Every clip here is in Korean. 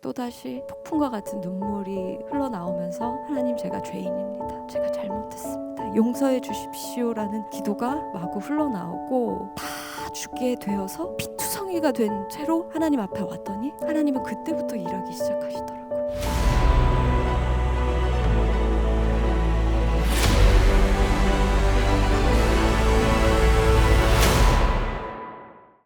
또다시 폭풍과 같은 눈물이 흘러나오면서 하나님 제가 죄인입니다. 제가 잘못했습니다. 용서해 주십시오라는 기도가 마구 흘러나오고 다 죽게 되어서 피투성이가 된 채로 하나님 앞에 왔더니 하나님은 그때부터 일하기 시작하시더라고요.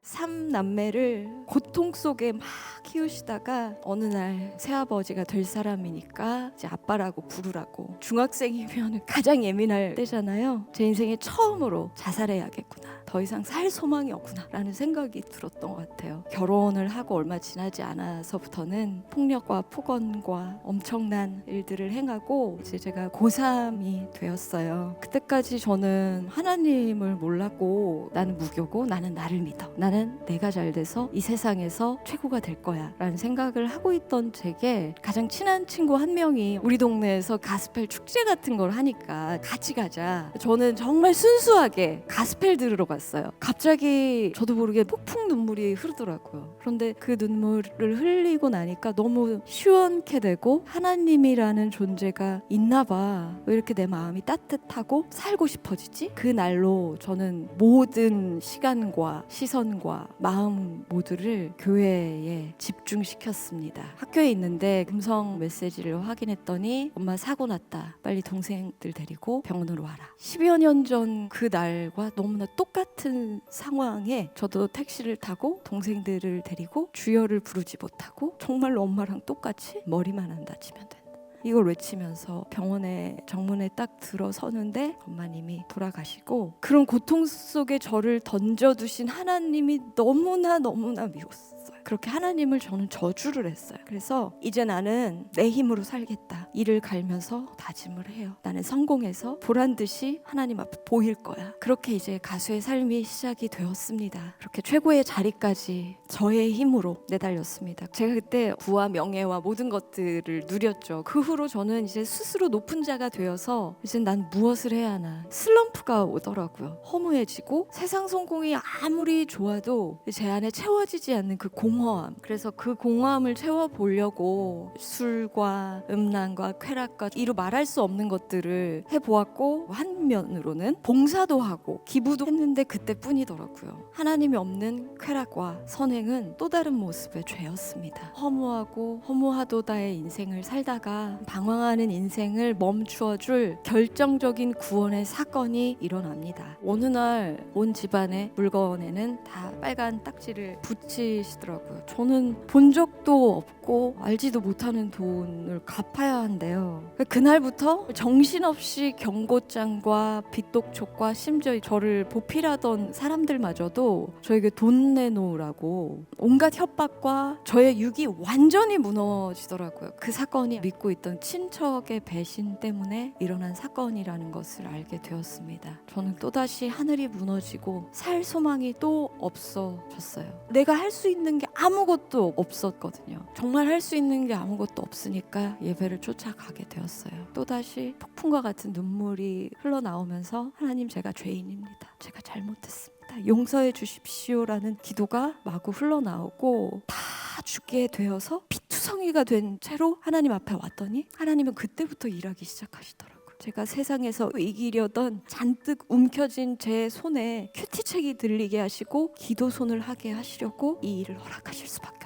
삼남매를 고통 속에 막 키우시다가 어느 날 새아버지가 될 사람이니까 이제 아빠라고 부르라고 중학생이면 가장 예민할 때잖아요. 제 인생에 처음으로 자살해야겠구나. 더 이상 살 소망이 없구나라는 생각이 들었던 것 같아요. 결혼을 하고 얼마 지나지 않아서부터는 폭력과 폭언과 엄청난 일들을 행하고 이제 제가 고3이 되었어요. 그때까지 저는 하나님을 몰랐고 나는 무교고 나는 나를 믿어. 나는 내가 잘 돼서 이 세상 에서 최고가 될 거야 라는 생각을 하고 있던 제게 가장 친한 친구 한 명이 우리 동네에서 가스펠 축제 같은 걸 하니까 같이 가자. 저는 정말 순수하게 가스펠 들으러 갔어요. 갑자기 저도 모르게 폭풍 눈물이 흐르더라고요. 그런데 그 눈물을 흘리고 나니까 너무 시원케 되고 하나님이라는 존재가 있나 봐. 왜 이렇게 내 마음이 따뜻하고 살고 싶어지지? 그 날로 저는 모든 시간과 시선과 마음 모두를 교회에 집중시켰습니다. 학교에 있는데 음성 메시지를 확인했더니 엄마 사고 났다. 빨리 동생들 데리고 병원으로 와라. 10여 년 전 그 날과 너무나 똑같은 상황에 저도 택시를 타고 동생들을 데리고 주여를 부르지 못하고 정말로 엄마랑 똑같이 머리만 안 다치면 된다. 이걸 외치면서 병원에 정문에 딱 들어서는데 엄마님이 돌아가시고 그런 고통 속에 저를 던져두신 하나님이 너무나 너무나 미웠어요. 그렇게 하나님을 저는 저주를 했어요. 그래서 이제 나는 내 힘으로 살겠다. 이를 갈면서 다짐을 해요. 나는 성공해서 보란 듯이 하나님 앞에 보일 거야. 그렇게 이제 가수의 삶이 시작이 되었습니다. 그렇게 최고의 자리까지 저의 힘으로 내달렸습니다. 제가 그때 부와 명예와 모든 것들을 누렸죠. 그 후로 저는 이제 스스로 높은 자가 되어서 이제 난 무엇을 해야 하나 슬럼프가 오더라고요. 허무해지고 세상 성공이 아무리 좋아도 제 안에 채워지지 않는 그 공 허함. 그래서 그 공허함을 채워 보려고 술과 음란과 쾌락과 이루 말할 수 없는 것들을 해 보았고 한면으로는 봉사도 하고 기부도 했는데 그때뿐이더라고요. 하나님이 없는 쾌락과 선행은 또 다른 모습의 죄였습니다. 허무하고 허무하도다의 인생을 살다가 방황하는 인생을 멈추어 줄 결정적인 구원의 사건이 일어납니다. 어느 날 온 집안의 물건에는 다 빨간 딱지를 붙이시더라고요. 저는 본 적도 없고 알지도 못하는 돈을 갚아야 한대요. 그날부터 정신없이 경고장과 빚독촉과 심지어 저를 보필하던 사람들마저도 저에게 돈 내놓으라고 온갖 협박과 저의 육이 완전히 무너지더라고요. 그 사건이 믿고 있던 친척의 배신 때문에 일어난 사건이라는 것을 알게 되었습니다. 저는 또다시 하늘이 무너지고 살 소망이 또 없어졌어요. 내가 할 수 있는 게 아무것도 없었거든요. 정말 할 수 있는 게 아무것도 없으니까 예배를 쫓아가게 되었어요. 또다시 폭풍과 같은 눈물이 흘러나오면서 하나님 제가 죄인입니다. 제가 잘못했습니다. 용서해 주십시오라는 기도가 마구 흘러나오고 다 죽게 되어서 피투성이가 된 채로 하나님 앞에 왔더니 하나님은 그때부터 일하기 시작하시더라고요. 제가 세상에서 이기려던 잔뜩 움켜진 제 손에 큐티책이 들리게 하시고 기도 손을 하게 하시려고 이 일을 허락하실 수밖에.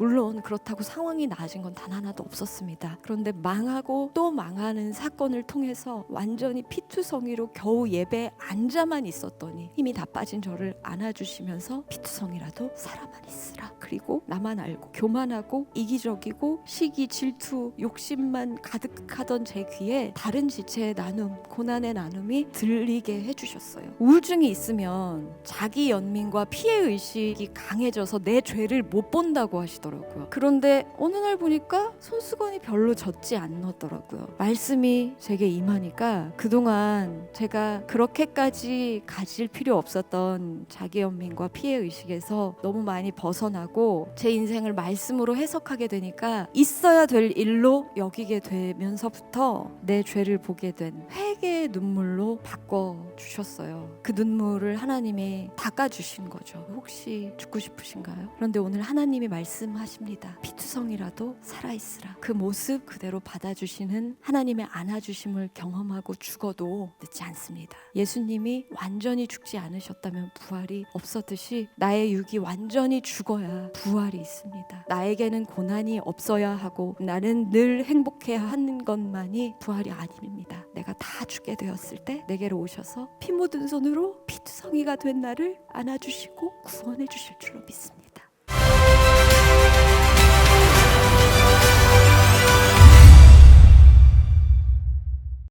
물론 그렇다고 상황이 나아진 건 단 하나도 없었습니다. 그런데 망하고 또 망하는 사건을 통해서 완전히 피투성이로 겨우 예배에 앉아만 있었더니 힘이 다 빠진 저를 안아주시면서 피투성이라도 살아만 있으라. 그리고 나만 알고 교만하고 이기적이고 시기 질투 욕심만 가득하던 제 귀에 다른 지체의 나눔 고난의 나눔이 들리게 해주셨어요. 우울증이 있으면 자기 연민과 피해 의식이 강해져서 내 죄를 못 본다고 하시더라고요. 그런데 어느 날 보니까 손수건이 별로 젖지 않았더라고요. 말씀이 제게 임하니까 그동안 제가 그렇게까지 가질 필요 없었던 자기 연민과 피해 의식에서 너무 많이 벗어나고 제 인생을 말씀으로 해석하게 되니까 있어야 될 일로 여기게 되면서부터 내 죄를 보게 된 회개의 눈물로 바꿔 주셨어요. 그 눈물을 하나님이 닦아 주신 거죠. 혹시 죽고 싶으신가요? 그런데 오늘 하나님이 말씀하신 말씀하십니다. 피투성이라도 살아있으라. 그 모습 그대로 받아주시는 하나님의 안아주심을 경험하고 죽어도 늦지 않습니다. 예수님이 완전히 죽지 않으셨다면 부활이 없었듯이 나의 육이 완전히 죽어야 부활이 있습니다. 나에게는 고난이 없어야 하고 나는 늘 행복해야 하는 것만이 부활이 아닙니다. 내가 다 죽게 되었을 때 내게로 오셔서 피 묻은 손으로 피투성이가 된 나를 안아주시고 구원해 주실 줄로 믿습니다.